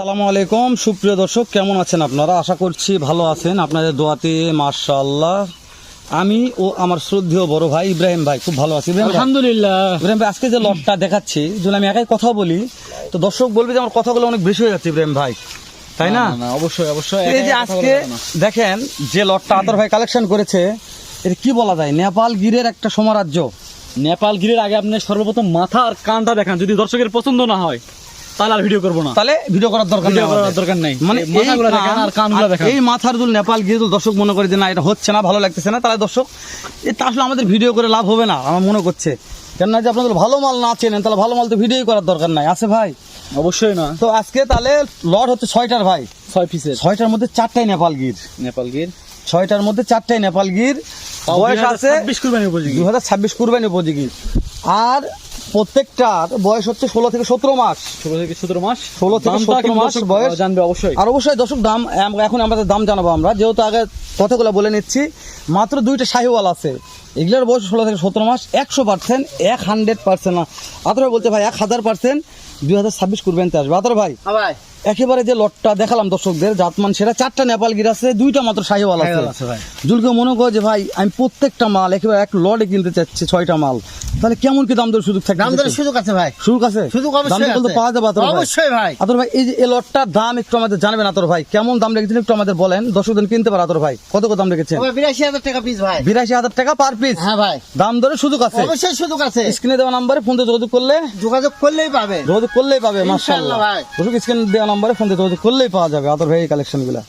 সালামু আলাইকুম। সুপ্রিয় দর্শক কেমন আছেন আপনারা? আশা করছি ভালো আছেন। আপনাদের দোয়াতে মার্শাল্লাহ আমি ও আমার শ্রদ্ধেয় বড় ভাই ইব্রাহিম ভাই খুব ভালো আছি। আলহামদুলিল্লাহ। ইব্রাহিম ভাই আজকে যে লটটা দেখাচ্ছি যদি আমি একাই কথা বলি। তো দর্শক বলবে যে আমার কথাগুলো অনেক বেশি হয়ে যাচ্ছে ইব্রাহিম ভাই। তাই না? অবশ্যই অবশ্যই। এই যে আজকে দেখেন যে লটটা আতর ভাই কালেকশন করেছে এর কি বলা যায়? নেপাল গিরের একটা সমারাজ্য। নেপাল গিরের আগে আপনি সর্বপ্রথম মাথা আর কানটা দেখান যদি দর্শকের পছন্দ না হয়। তাহলে আর ভিডিও করব না। তাহলে ভিডিও করার দরকার ভিডিও করার আমাদের। দরকার নেই। মানে এই মাথাগুলো দেখান আর কানগুলো দেখান। এই মাথার দুল নেপাল গিয়ে দর্শক মনে করে যে না এটা হচ্ছে না ভালো লাগতেছে না তাহলে দর্শক এটা আসলে আমাদের ভিডিও করে লাভ হবে না আমার মনে করছে। কেন না যে আপনাদের ভালো মাল না চেনেন তাহলে ভালো মাল তো ভিডিও করার দরকার নাই। আছে ভাই? অবশ্যই না। তো আজকে তাহলে লট হচ্ছে ছয়টার ভাই। ছয় পিসের ছয়টার মধ্যে চারটাই নেপাল গির। নেপাল গির। ছয়টার মধ্যে চারটাই নেপাল গির। বয়স আছে ছাব্বিশ কুরবানি উপযোগী। দুই হাজার ছাব্বিশ কুরবানি উপযোগী। আর প্রত্যেকটার বয়স হচ্ছে ষোলো থেকে সতেরো মাস। ষোলো থেকে সতেরো মাস। 16 থেকে সতেরো মাস বয়স। জানবে অবশ্যই। আর অবশ্যই দর্শক দাম এখন আমাদের দাম জানাব আমরা। যেহেতু আগে কথাগুলো বলে নিচ্ছি মাত্র দুইটা শাহিওয়াল আছে। এগুলোর বয়স ষোলো থেকে সতেরো মাস একশো পার্সেন্ট এক হান্ড্রেড পার্সেন্ট না। আতর ভাই বলছে ভাই এক হাজার পার্সেন্ট দুই হাজার ছাব্বিশ কুরবানিতে আসবে আতর ভাই। ভাই। একেবারে যে লটটা দেখালাম দর্শকদের জাতমান সেটা চারটা নেপাল গির আছে দুইটা মাত্র শাহিওয়াল আছে। জুলকে মনে করে যে ভাই আমি প্রত্যেকটা মাল একেবারে এক লটে কিনতে চাচ্ছি ছয়টা মাল। তাহলে কেমন কি দাম দর সুযোগ থাকে দাম দরের সুযোগ আছে ভাই। সুযোগ আছে? সুযোগ অবশ্যই। পাওয়া যাবে আতর অবশ্যই ভাই। আতর ভাই এই যে এই লটটার দাম একটু আমাদের জানাবেন আতর ভাই। কেমন দাম রেখেছেন একটু আমাদের বলেন। দর্শক দিন কিনতে পারে আতর ভাই। কত কত দাম তবে বিরাশি হাজার টাকা পিস ভাই। বিরাশি হাজার টাকা পার পিস হ্যাঁ ভাই। দাম দরে সুযোগ আছে। অবশ্যই সুযোগ আছে। স্ক্রিনে দেওয়া নাম্বারে ফোন যোগাযোগ করলে যোগাযোগ করলেই পাবে। যোগাযোগ করলেই পাবে মাশাআল্লাহ। ভাই। দর্শক স্ক্রিনে দেওয়া নাম্বারে ফোন যোগাযোগ করলেই পাওয়া যাবে আতর ভাই এই কালেকশনগুলা।